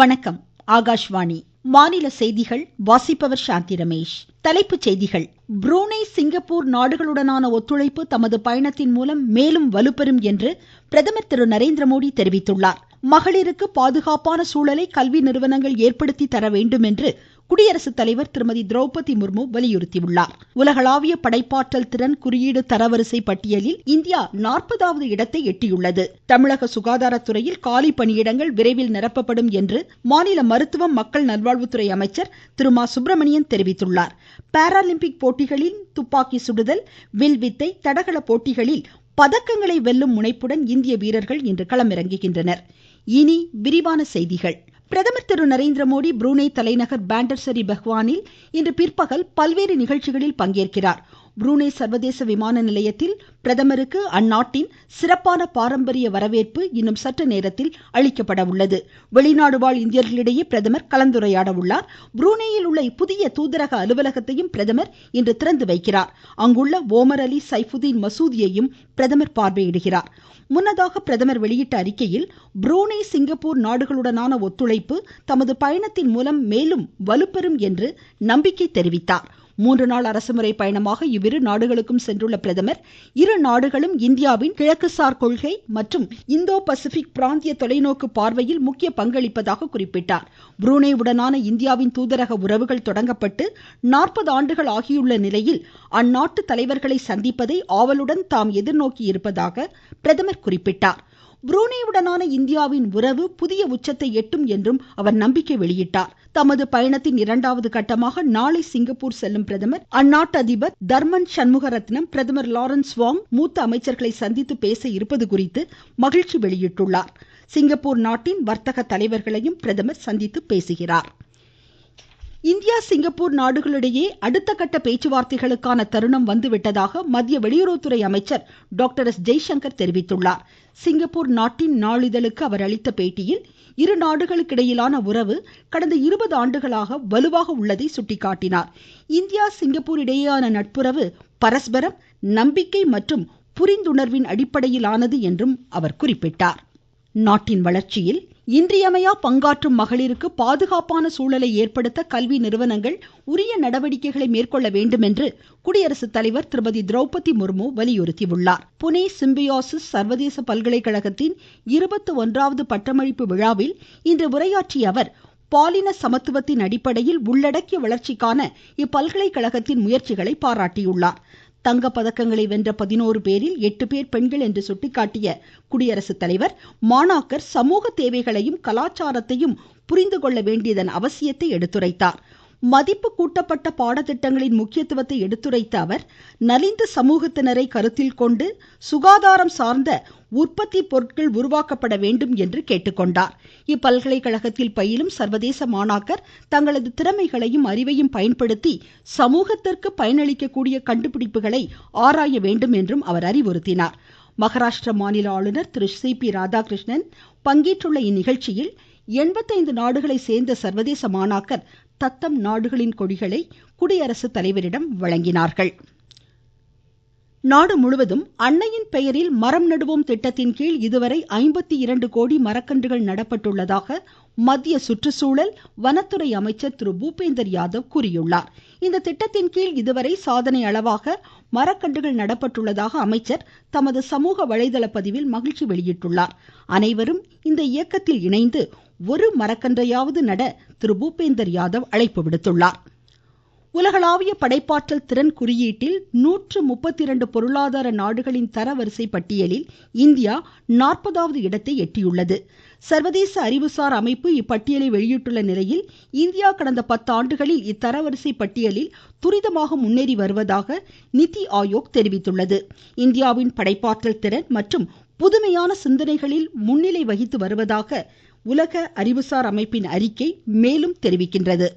வணக்கம். ஆகாஷ்வாணி. மாநில செய்திகள் வாசிப்பவர் சாந்தி ரமேஷ். தலைப்புச் செய்திகள். புரூனை சிங்கப்பூர் நாடுகளுடனான ஒத்துழைப்பு தமது பயணத்தின் மூலம் மேலும் வலுப்பெறும் என்று பிரதமர் திரு நரேந்திரமோடி தெரிவித்துள்ளார். மகளிருக்கு பாதுகாப்பான சூழலை கல்வி நிறுவனங்கள் ஏற்படுத்தி தர வேண்டும் என்று குடியரசுத் தலைவர் திருமதி திரௌபதி முர்மு வலியுறுத்தியுள்ளார். உலகளாவிய படைப்பாற்றல் திறன் குறியீடு தரவரிசை பட்டியலில் இந்தியா நாற்பதாவது இடத்தை எட்டியுள்ளது. தமிழக சுகாதாரத்துறையில் காலி பணியிடங்கள் விரைவில் நிரப்பப்படும் என்று மாநில மருத்துவம் மக்கள் நல்வாழ்வுத்துறை அமைச்சர் திரு மா. சுப்பிரமணியன் தெரிவித்துள்ளார். பாராலிம்பிக் போட்டிகளில் துப்பாக்கி சுடுதல் வில்வித்தை தடகள போட்டிகளில் பதக்கங்களை வெல்லும் முனைப்புடன் இந்திய வீரர்கள் இன்று களமிறங்குகின்றனர். இனி விரிவான செய்திகள். பிரதமர் திரு நரேந்திரமோடி புரூனே தலைநகர் பாண்டர்சரி பஹ்வானில் இன்று பிற்பகல் பல்வேறு நிகழ்ச்சிகளில் பங்கேற்கிறார். புருனே சர்வதேச விமான நிலையத்தில் பிரதமருக்கு அந்நாட்டின் சிறப்பான பாரம்பரிய வரவேற்பு இன்னும் சற்று நேரத்தில் அளிக்கப்பட உள்ளது. வெளிநாடு வாழ் இந்தியர்களிடையே பிரதமர் கலந்துரையாட உள்ளார். புருனேயில் உள்ள புதிய தூதரக அலுவலகத்தையும் பிரதமர் இன்று திறந்து வைக்கிறார். அங்குள்ள ஓமர் அலி சைஃபுதீன் மசூதியையும் பிரதமர் பார்வையிடுகிறார். முன்னதாக பிரதமர் வெளியிட்ட அறிக்கையில் புரூனே சிங்கப்பூர் நாடுகளுடனான ஒத்துழைப்பு தமது பயணத்தின் மூலம் மேலும் வலுப்பெறும் என்று நம்பிக்கை தெரிவித்தார். மூன்று நாள் அரசுமுறை பயணமாக இவ்விரு நாடுகளுக்கும் சென்றுள்ள பிரதமர் இரு நாடுகளும் இந்தியாவின் கிழக்குசார் கொள்கை மற்றும் இந்தோ பசிபிக் பிராந்திய தொலைநோக்கு பார்வையில் முக்கிய பங்களிப்பதாக குறிப்பிட்டார். புரூனே உடனான இந்தியாவின் தூதரக உறவுகள் தொடங்கப்பட்டு நாற்பது ஆண்டுகள் ஆகியுள்ள நிலையில் அந்நாட்டு தலைவர்களை சந்திப்பதை ஆவலுடன் தாம் எதிர்நோக்கி இருப்பதாக பிரதமர் குறிப்பிட்டார். புரூனேவுடனான இந்தியாவின் உறவு புதிய உச்சத்தை எட்டும் என்றும் அவர் நம்பிக்கை வெளியிட்டார். தமது பயணத்தின் இரண்டாவது கட்டமாக நாளை சிங்கப்பூர் செல்லும் பிரதமர் அந்நாட்டு அதிபர் தர்மன் சண்முகரத்னம் பிரதமர் லாரன்ஸ் வாங் மூத்த அமைச்சர்களை சந்தித்து பேச இருப்பது குறித்து மகிழ்ச்சி வெளியிட்டுள்ளார். சிங்கப்பூர் நாட்டின் வர்த்தக தலைவர்களையும் பிரதமர் சந்தித்து பேசுகிறார். இந்தியா சிங்கப்பூர் நாடுகளிடையே அடுத்த கட்ட பேச்சுவார்த்தைகளுக்கான தருணம் வந்துவிட்டதாக மத்திய வெளியுறவுத்துறை அமைச்சர் டாக்டர் எஸ். ஜெய்சங்கர் தெரிவித்துள்ளார். சிங்கப்பூர் நாட்டின் நாளிதழுக்கு அவர் அளித்த பேட்டியில் இரு நாடுகளுக்கிடையிலான உறவு கடந்த இருபது ஆண்டுகளாக வலுவாக உள்ளதை சுட்டிக்காட்டினார். இந்தியா சிங்கப்பூர் இடையேயான நட்புறவு பரஸ்பரம் நம்பிக்கை மற்றும் புரிந்துணர்வின் அடிப்படையிலானது என்றும் அவர் குறிப்பிட்டார். நாட்டின் வளர்ச்சியில் இன்றியமையா பங்காற்றும் மகளிருக்கு பாதுகாப்பான சூழலை ஏற்படுத்த கல்வி நிறுவனங்கள் உரிய நடவடிக்கைகளை மேற்கொள்ள வேண்டும் என்று குடியரசுத் தலைவர் திருமதி திரௌபதி முர்மு வலியுறுத்தியுள்ளார். புனே சிம்பியாசிஸ் சர்வதேச பல்கலைக்கழகத்தின் இருபத்தி ஒன்றாவது பட்டமளிப்பு விழாவில் இன்று உரையாற்றிய அவர் பாலின சமத்துவத்தின் அடிப்படையில் உள்ளடக்கிய வளர்ச்சிக்கான இப்பல்கலைக்கழகத்தின் முயற்சிகளை பாராட்டியுள்ளார். தங்க பதக்கங்களை வென்ற பதினோரு பேரில் எட்டு பேர் பெண்கள் என்று சுட்டிக்காட்டிய குடியரசுத்தலைவர் மாணாக்கர் சமூக தேவைகளையும் கலாச்சாரத்தையும் புரிந்து கொள்ள வேண்டியதன் அவசியத்தை எடுத்துரைத்தார். மதிப்பு கூட்டப்பட்ட பாடத்திட்டங்களின் முக்கியத்துவத்தை எடுத்துரைத்த அவர் நலிந்த சமூகத்தினரை கருத்தில் கொண்டு சுகாதாரம் சார்ந்த உற்பத்தி பொருட்கள் உருவாக்கப்பட வேண்டும் என்று கேட்டுக்கொண்டார். இப்பல்கலைக்கழகத்தில் பயிலும் சர்வதேச மாணாக்கர் தங்களது திறமைகளையும் அறிவையும் பயன்படுத்தி சமூகத்திற்கு பயனளிக்கக்கூடிய கண்டுபிடிப்புகளை ஆராய வேண்டும் என்றும் அவர் அறிவுறுத்தினார். மகாராஷ்டிர மாநில ஆளுநர் திரு சி பி ராதாகிருஷ்ணன் பங்கேற்றுள்ள இந்நிகழ்ச்சியில் எண்பத்தைந்து நாடுகளை சேர்ந்த சர்வதேச மாணாக்கர் தத்தம் நாடுகளின் கொடிகளை குடியரசுத்தலைவரிடம் வழங்கினார்கள். நாடு முழுவதும் அன்னையின் பெயரில் மரம் நடுவோம் திட்டத்தின் கீழ் இதுவரை ஐம்பத்தி இரண்டு கோடி மரக்கன்றுகள் நடப்பட்டுள்ளதாக மத்திய சுற்றுச்சூழல் வனத்துறை அமைச்சர் திரு. பூபேந்தர் யாதவ் கூறியுள்ளார். இந்த திட்டத்தின் கீழ் இதுவரை சாதனை அளவாக மரக்கன்றுகள் நடப்பட்டுள்ளதாக அமைச்சர் தமது சமூக வலைதள பதிவில் மகிழ்ச்சி வெளியிட்டுள்ளார். அனைவரும் இந்த இயக்கத்தில் இணைந்து ஒரு மரக்கன்றையாவது நட திரு பூபேந்தர் யாதவ் அழைப்பு விடுத்துள்ளார். உலகளாவிய படைப்பாற்றல் திறன் குறியீட்டில் நூற்று முப்பத்தி இரண்டு பொருளாதார நாடுகளின் தரவரிசை பட்டியலில் இந்தியா நாற்பதாவது இடத்தை எட்டியுள்ளது. சர்வதேச அறிவுசார் அமைப்பு இப்பட்டியலை வெளியிட்டுள்ள நிலையில் இந்தியா கடந்த பத்தாண்டுகளில் இத்தரவரிசை பட்டியலில் துரிதமாக முன்னேறி வருவதாக நிதி ஆயோக் தெரிவித்துள்ளது. இந்தியாவின் படைப்பாற்றல் திறன் மற்றும் புதுமையான சிந்தனைகளில் முன்னிலை வகித்து வருவதாக உலக அறிவுசார் அமைப்பின் அறிக்கை மேலும் தெரிவிக்கின்றது.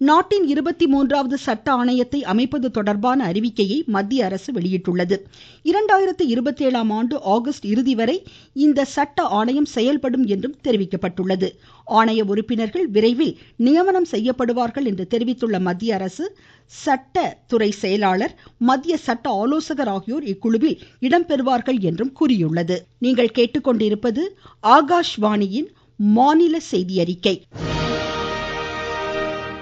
நாட்டின் இருபத்தி மூன்றாவது சட்ட ஆணையத்தை அமைப்பது தொடர்பான அறிவிக்கையை மத்திய அரசு வெளியிட்டுள்ளது. இரண்டாயிரத்து இருபத்தி ஏழாம் ஆண்டு ஆகஸ்ட் இறுதி வரை இந்த சட்ட ஆணையம் செயல்படும் என்றும் தெரிவிக்கப்பட்டுள்ளது. ஆணைய உறுப்பினர்கள் விரைவில் நியமனம் செய்யப்படுவார்கள் என்று தெரிவித்துள்ள மத்திய அரசு சட்ட துறை செயலாளர் மத்திய சட்ட ஆலோசகர் ஆகியோர் இக்குழுவில் இடம்பெறுவார்கள் என்றும் கூறியுள்ளது.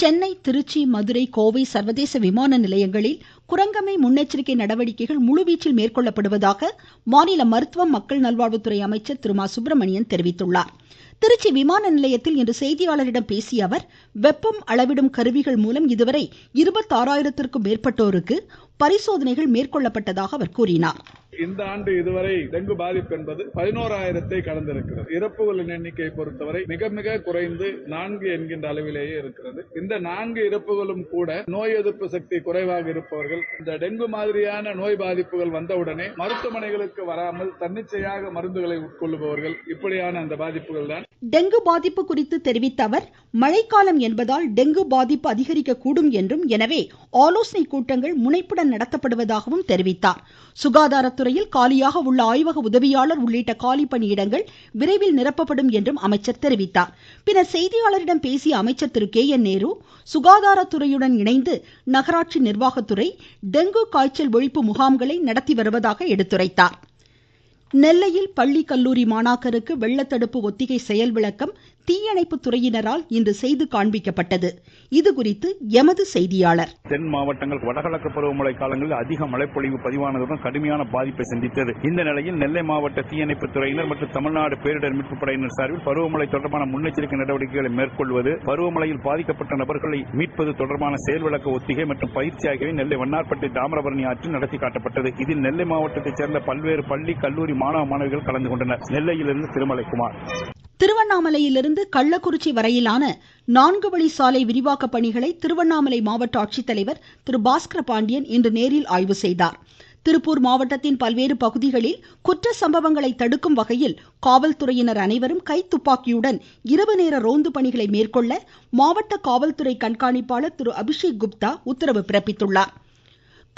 சென்னை திருச்சி மதுரை கோவை சர்வதேச விமான நிலையங்களில் குரங்கமை முன்னெச்சரிக்கை நடவடிக்கைகள் முழுவீச்சில் மேற்கொள்ளப்படுவதாக மாநில மருத்துவம் மக்கள் நல்வாழ்வுத்துறை அமைச்சர் திரு மா சுப்பிரமணியன் தெரிவித்துள்ளார். திருச்சி விமான நிலையத்தில் இன்று செய்தியாளரிடம் பேசிய அவர் வெப்பம் அளவிடும் கருவிகள் மூலம் இதுவரை இருபத்தாறாயிரத்திற்கும் மேற்பட்டோருக்கு பரிசோதனைகள் மேற்கொள்ளப்பட்டதாக அவர் கூறினார். இந்த ஆண்டு இதுவரை டெங்கு பாதிப்பு என்பது பதினோராயிரத்தை கடந்திருக்கிறது. இறப்புகளின் எண்ணிக்கையை பொறுத்தவரை மிக மிக குறைந்து நான்கு என்கின்ற அளவிலேயே இருக்கிறது. இந்த நான்கு இறப்புகளும் கூட நோய் எதிர்ப்பு சக்தி குறைவாக இருப்பவர்கள் இந்த டெங்கு மாதிரியான நோய் பாதிப்புகள் வந்தவுடனே மருத்துவமனைகளுக்கு வராமல் தன்னிச்சையாக மருந்துகளை உட்கொள்ளுபவர்கள் இப்படியான அந்த பாதிப்புகள் தான். டெங்கு பாதிப்பு குறித்து தெரிவித்த அவர் மழைக்காலம் என்பதால் டெங்கு பாதிப்பு அதிகரிக்க கூடும் என்றும் எனவே ஆலோசனை கூட்டங்கள் முனைப்புடன் நடத்தப்படுவதாகவும் தெரிவித்தார். சுகாதாரத்துறை துறையில் காலியாக உள்ள ஆய்வக உதவியாளர் உள்ளிட்ட காலிப்பணியிடங்கள் விரைவில் நிரப்பப்படும் என்றும் அமைச்சர் தெரிவித்தார். பின்னர் செய்தியாளர்களிடம் பேசிய அமைச்சர் திரு கே என் நேரு சுகாதாரத்துறையுடன் இணைந்து நகராட்சி நிர்வாகத்துறை டெங்கு காய்ச்சல் ஒழிப்பு முகாம்களை நடத்தி வருவதாக எடுத்துரைத்தார். நெல்லையில் பள்ளி கல்லூரி மாணாக்கருக்கு வெள்ளத்தடுப்பு ஒத்திகை செயல் விளக்கம் தீயணைப்பு துறையினரால் இன்று செய்து காண்பிக்கப்பட்டது. இதுகுறித்து எமது செய்தியாளர். தென் மாவட்டங்கள் வடகிழக்கு பருவமழை காலங்களில் அதிக மழைப்பொழிவு பதிவானதுடன் கடுமையான பாதிப்பை சந்தித்தது. இந்த நிலையில் நெல்லை மாவட்ட தீயணைப்பு துறையினர் மற்றும் தமிழ்நாடு பேரிடர் மீட்பு படையினர் சார்பில் பருவமழை தொடர்பான முன்னெச்சரிக்கை நடவடிக்கைகளை மேற்கொள்வது பருவமழையில் பாதிக்கப்பட்ட நபர்களை மீட்பது தொடர்பான செயல் விளக்க ஒத்திகை மற்றும் பயிற்சி ஆகியவை நெல்லை வண்ணார்பட்டி தாமிரபரணி ஆற்றில் நடத்தி காட்டப்பட்டது. இதில் நெல்லை மாவட்டத்தைச் சேர்ந்த பல்வேறு பள்ளி கல்லூரி மாணவ மாணவிகள் கலந்து கொண்டனர். நெல்லையிலிருந்து திருமலைக்குமார். திருவண்ணாமலையிலிருந்து கள்ளக்குறிச்சி வரையிலான நான்கு வழி சாலை விரிவாக்க பணிகளை திருவண்ணாமலை மாவட்ட ஆட்சித்தலைவர் திரு பாஸ்கர பாண்டியன் இன்று நேரில் ஆய்வு செய்தார். திருப்பூர் மாவட்டத்தின் பல்வேறு பகுதிகளில் குற்ற சம்பவங்களை தடுக்கும் வகையில் காவல்துறையினர் அனைவரும் கைத்துப்பாக்கியுடன் இரவு நேர ரோந்து பணிகளை மேற்கொள்ள மாவட்ட காவல்துறை கண்காணிப்பாளர் திரு அபிஷேக் குப்தா உத்தரவு பிறப்பித்துள்ளார்.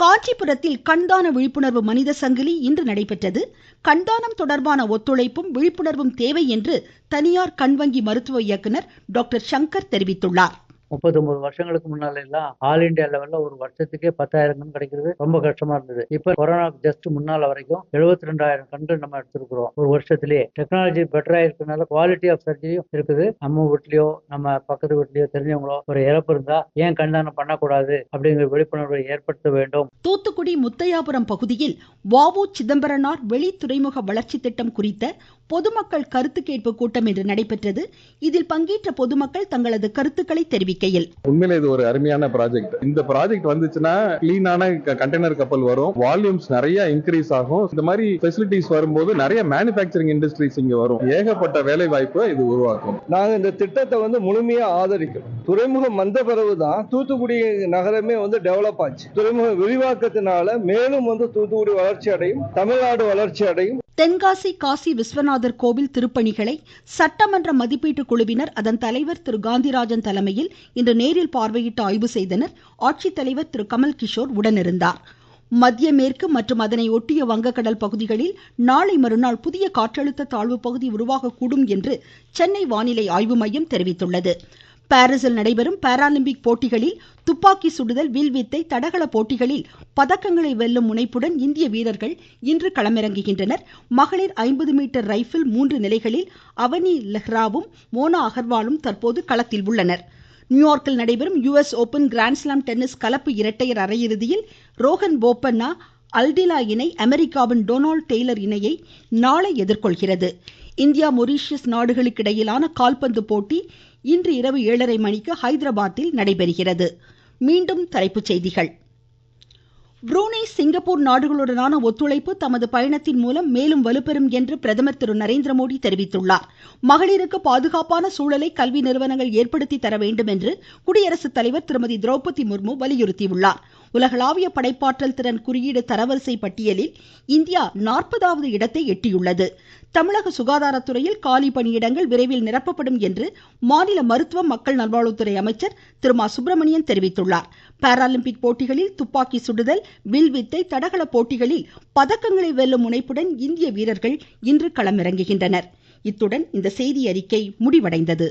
காஞ்சிபுரத்தில் கண்தான விழிப்புணர்வு மனித சங்கிலி இன்று நடைபெற்றது. கண்தானம் தொடர்பான ஒத்துழைப்பும் விழிப்புணர்வும் தேவை என்று தனியார் கண்வங்கி மருத்துவ இயக்குனர் டாக்டர் சங்கர் தெரிவித்துள்ளார். முப்பத்தொன்பது ஒன்பது வருஷங்களுக்கு முன்னால எல்லாம் ஆல் இண்டியா லெவல்ல ஒரு வருஷத்துக்கே பத்தாயிரம் கண் கிடைக்கிறது ரொம்ப கஷ்டமா இருந்தது. இப்ப கொரோனா ஜஸ்ட் முன்னால வரைக்கும் எழுபத்தி ரெண்டாயிரம் கண்கள் நம்ம எடுத்திருக்கிறோம் ஒரு வருஷத்திலேயே. டெக்னாலஜி பெட்டரா இருக்கனால குவாலிட்டி ஆஃப் சர்ஜரியும் இருக்குது. நம்ம வீட்லயோ நம்ம பக்கத்து வீட்லயோ தெரிஞ்சவங்களோ ஒரு இறப்பு இருந்தா ஏன் கண்தானம் பண்ணக்கூடாது அப்படிங்கிற விழிப்புணர்வை ஏற்படுத்த வேண்டும். தூத்துக்குடி முத்தையாபுரம் பகுதியில் வாவு சிதம்பரனார் வெளி துறைமுக வளர்ச்சி திட்டம் குறித்த பொதுமக்கள் கருத்து கேட்பு கூட்டம் இன்று நடைபெற்றது. இதில் பங்கேற்ற பொதுமக்கள் தங்களது கருத்துக்களை தெரிவிக்கையில். உண்மையில இது ஒரு அருமையான ப்ராஜெக்ட் இந்த ப்ராஜெக்ட் வந்துச்சுன்னா கிளீனான கண்டெய்னர் கப்பல் வரும். வால்யூம்ஸ் நிறைய இன்க்ரீஸ் ஆகும். இந்த மாதிரி ஃபெசிலிட்டிஸ் வரும்போது நிறைய மேனுபேக்சரிங் இண்டஸ்ட்ரீஸ் இங்க வரும். ஏகப்பட்ட வேலை வாய்ப்பை இது உருவாக்கும். நாங்க இந்த திட்டத்தை வந்து முழுமையா ஆதரிக்கிறோம் துறைமுகம் வந்த பிறகுதான் தூத்துக்குடி நகரமே வந்து டெவலப் ஆச்சு. துறைமுக விரிவாக்கத்தினால மேலும் வந்து தூத்துக்குடி வளர்ச்சி அடையும் தமிழ்நாடு வளர்ச்சி அடையும். தென்காசி காசி விஸ்வநாதர் கோவில் திருப்பணிகளை சட்டமன்ற மதிப்பீட்டு குழுவினர் அதன் தலைவர் திரு காந்திராஜன் தலைமையில் இன்று நேரில் பார்வையிட்டு ஆய்வு செய்தனர். ஆட்சித்தலைவர் திரு கமல் கிஷோர் உடனிருந்தார். மத்திய மேற்கு மற்றும் அதனை ஒட்டிய வங்கக்கடல் பகுதிகளில் நாளை மறுநாள் புதிய காற்றழுத்த தாழ்வு பகுதி உருவாகக்கூடும் என்று சென்னை வானிலை ஆய்வு மையம் தெரிவித்துள்ளது. பாரிஸில் நடைபெறும் பாராலிம்பிக் போட்டிகளில் துப்பாக்கி சுடுதல் வில்வித்தை தடகள போட்டிகளில் பதக்கங்களை வெல்லும் முனைப்புடன் இந்திய வீரர்கள் இன்று களமிறங்குகின்றனர். மகளிர் ஐம்பது மீட்டர் ரைபிள் மூன்று நிலைகளில் அவனி லெஹ்ராவும் மோனா அகர்வாலும் தற்போது களத்தில் உள்ளனர். நியூயார்க்கில் நடைபெறும் யுஎஸ் ஓபன் கிராண்ட்ஸ்லாம் டென்னிஸ் கலப்பு இரட்டையர் அரையிறுதியில் ரோஹன் போபண்ணா அல்டிலா இணை அமெரிக்காவின் டொனால்ட் டெய்லர் இணையை நாளை எதிர்கொள்கிறது. இந்தியா மொரீஷியஸ் நாடுகளுக்கு இடையிலான கால்பந்து போட்டி இன்று இரவு ஏழரை மணிக்கு ஹைதராபாத்தில் நடைபெறுகிறது. மீண்டும் தலைப்புச் செய்திகள். சிங்கப்பூர் நாடுகளுடனான ஒத்துழைப்பு தமது பயணத்தின் மூலம் மேலும் வலுப்பெறும் என்று பிரதமர் திரு நரேந்திர மோடி தெரிவித்துள்ளார். மகளிருக்கு பாதுகாப்பான சூழலை கல்வி நிறுவனங்கள் ஏற்படுத்தி தர வேண்டும் என்று குடியரசுத் தலைவர் திருமதி திரௌபதி முர்மு வலியுறுத்தியுள்ளார். உலகளாவிய படைப்பாற்றல் திறன் குறியீடு தரவரிசை பட்டியலில் இந்தியா நாற்பதாவது இடத்தை எட்டியுள்ளது. தமிழக சுகாதாரத்துறையில் காலி பணியிடங்கள் விரைவில் நிரப்பப்படும் என்று மாநில மருத்துவ மக்கள் நல்வாழ்வுத்துறை அமைச்சர் திரு மா சுப்பிரமணியன் தெரிவித்துள்ளார். பாராலிம்பிக் போட்டிகளில் துப்பாக்கி சுடுதல் வில்வித்தை தடகள போட்டிகளில் பதக்கங்களை வெல்லும் முனைப்புடன் இந்திய வீரர்கள் இன்று களமிறங்குகின்றனர். இத்துடன் இந்த செய்தியறிக்கை முடிவடைந்தது.